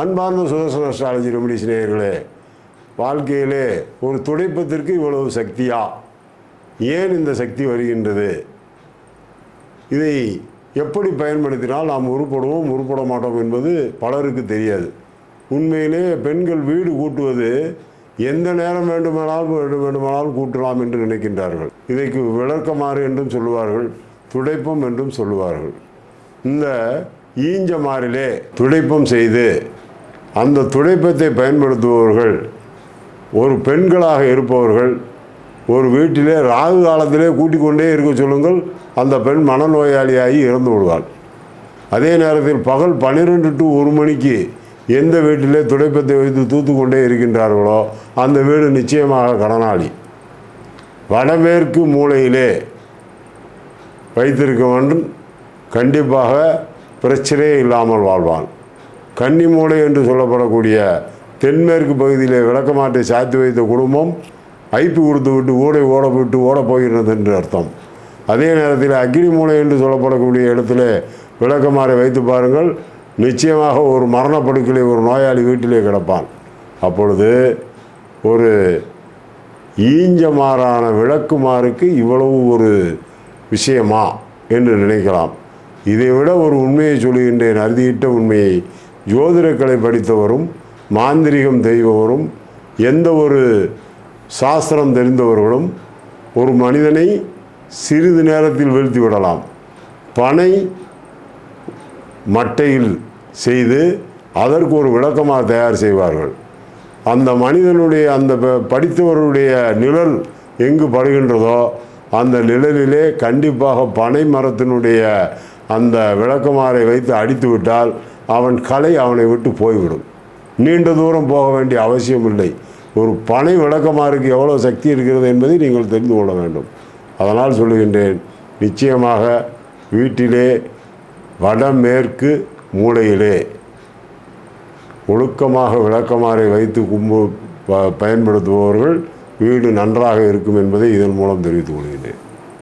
அன்பார்ந்த Sudarshana astrology remedy சிநேயர்களே வாழ்க்கையிலே ஒரு துடைப்பத்திற்கு இவ்வளவு சக்தியா? ஏன் இந்த சக்தி வருகின்றது? இதை எப்படி பயன்படுத்தினால் நாம் உருப்படுவோம் உருப்பட மாட்டோம் என்பது பலருக்கு தெரியாது. உண்மையிலே பெண்கள் வீடு கூட்டுவது எந்த நேரம் வேண்டுமானாலும் வேண்டும் வேண்டுமானாலும் கூட்டலாம் என்று நினைக்கின்றார்கள். இதைக்கு விளக்கமாறு என்றும் சொல்லுவார்கள் துடைப்பம் என்றும் சொல்லுவார்கள். இந்த ஈஞ்ச மாறிலே துடைப்பம் செய்து அந்த துடைப்பத்தை பயன்படுத்துபவர்கள் ஒரு பெண்களாக இருப்பவர்கள் ஒரு வீட்டிலே ராகு காலத்திலே கூட்டிக் கொண்டே இருக்க சொல்லுங்கள் அந்த பெண் மனநோயாளியாகி இறந்து விடுவாள். அதே நேரத்தில் பகல் பன்னிரெண்டு டு ஒரு மணிக்கு எந்த வீட்டிலே துடைப்பத்தை வைத்து தூத்து கொண்டே இருக்கின்றார்களோ அந்த வீடு நிச்சயமாக கடனாளி. வடமேற்கு மூலையிலே வைத்திருக்கவன் கண்டிப்பாக பிரச்சனையே இல்லாமல் வாழ்வான். கன்னி மூலை என்று சொல்லப்படக்கூடிய தென்மேற்கு பகுதியிலே விளக்கமாட்டை சாத்தி வைத்த குடும்பம் ஐப்பு கொடுத்து விட்டு ஓடை ஓட விட்டு ஓட போகிறது என்று அர்த்தம். அதே நேரத்தில் அக்னி மூலை என்று சொல்லப்படக்கூடிய இடத்துல விளக்கமாறை வைத்து பாருங்கள். நிச்சயமாக ஒரு மரணப்படுக்கையிலே ஒரு நோயாளி வீட்டிலே கிடப்பான். அப்பொழுது ஒரு ஈஞ்சமாறான விளக்குமாறுக்கு இவ்வளவு ஒரு விஷயமா என்று நினைக்கலாம். இதை விட ஒரு உண்மையை சொல்லுகின்றேன். அறுதியிட்ட உண்மையை ஜோதிடக்கலை படித்தவரும் மாந்திரிகம் தெய்வவரும் எந்த ஒரு சாஸ்திரம் தெரிந்தவர்களும் ஒரு மனிதனை சிறிது நேரத்தில் வீழ்த்தி விடலாம். பனை மட்டையில் செய்து அதற்கு ஒரு விளக்கமாக தயார் செய்வார்கள். அந்த மனிதனுடைய அந்த ப- படித்தவருடைய நிழல் எங்கு படுகின்றதோ அந்த நிழலிலே கண்டிப்பாக பனை மரத்தினுடைய அந்த விளக்கமாறை வைத்து அடித்து விட்டால் அவன் கலை அவனை விட்டு போய்விடும். நீண்ட தூரம் போக வேண்டிய அவசியம் இல்லை ஒரு பனை விளக்கமாருக்கு எவ்வளோ சக்தி இருக்கிறது என்பதை நீங்கள் தெரிந்து கொள்ள வேண்டும். அதனால் சொல்லுகின்றேன் நிச்சயமாக வீட்டிலே வடமேற்கு மூலையிலே ஒழுக்கமாக விளக்கமாறை வைத்து கும்பு ப- பயன்படுத்துபவர்கள் வீடு நன்றாக இருக்கும் என்பதை இதன் மூலம் தெரிவித்துக் கொள்கின்றேன்.